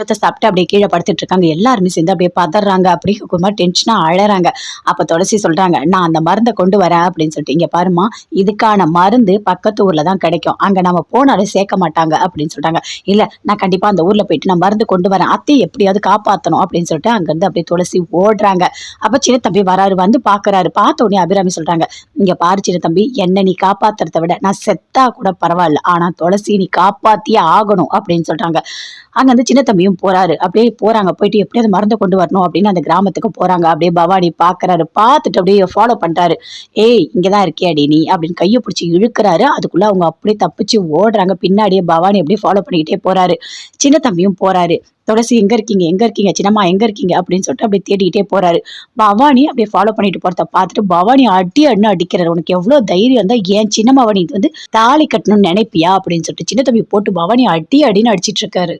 விஷயத்த சாப்பிட்டு அப்படியே கீழே படுத்துட்டு இருக்காங்க. எல்லாருமே சேர்ந்து அப்படியே பதறாங்க. அப்படியே குமார் மாதிரி டென்ஷனா அழறாங்க. அப்ப துளசி சொல்றாங்க நான் அந்த மருந்தை கொண்டு வரேன் அப்படின்னு சொல்லிட்டு இங்க பாருமா இதுக்கான மருந்து பக்கத்து ஊர்ல தான் கிடைக்கும். அங்க நம்ம போனாலே சேர்க்க மாட்டாங்க அப்படின்னு சொல்றாங்க. இல்ல நான் கண்டிப்பா அந்த ஊர்ல போயிட்டு நான் மருந்து கொண்டு வரேன். அத்தையை எப்படியாவது காப்பாத்தணும் அப்படின்னு சொல்லிட்டு அங்கேருந்து அப்படியே துளசி ஓடுறாங்க. அப்ப சின்ன தம்பி வராரு வந்து பாக்குறாரு. பார்த்த உடனே அபிராமி சொல்றாங்க இங்க பாரு சின்ன தம்பி என்ன நீ காப்பாத்துறத விட நான் செத்தா கூட பரவாயில்ல. ஆனா துளசி நீ காப்பாத்தியே ஆகணும் அப்படின்னு சொல்றாங்க. அங்க வந்து சின்ன தம்பியும் போறாரு. அப்படியே போறாங்க. போயிட்டு எப்படியாவது மறந்து கொண்டு வரணும் அப்படின்னு அந்த கிராமத்துக்கு போறாங்க. அப்படியே பவானி பாக்குறாரு. பார்த்துட்டு அப்படியே ஃபாலோ பண்றாரு. ஏய் இங்கதான் இருக்கியாடி நீ? அப்படின்னு கையை பிடிச்சி இழுக்கிறாரு. அதுக்குள்ள அவங்க அப்படியே தப்பிச்சு ஓடுறாங்க. பின்னாடியே பவானி அப்படியே ஃபாலோ பண்ணிக்கிட்டே போறாரு. சின்ன தம்பியும் போறாரு. துளசி எங்க இருக்கீங்க? எங்க இருக்கீங்க? சின்னம்மா எங்க இருக்கீங்க? அப்படின்னு சொல்லிட்டு அப்படியே தேடிக்கிட்டே போறாரு. பவானி அப்படியே ஃபாலோ பண்ணிட்டு போறத பார்த்துட்டு பவானி அடி அண்ணு அடிக்கிறாரு. உனக்கு எவ்வளவு தைரியம் இருந்தா ஏன் சின்னம்மாவை நீ வந்து தாலி கட்டணும்னு நினைப்பியா? அப்படின்னு சொல்லிட்டு சின்ன தம்பி போட்டு பவானி அடி அடின்னு அடிச்சிட்டு இருக்காரு.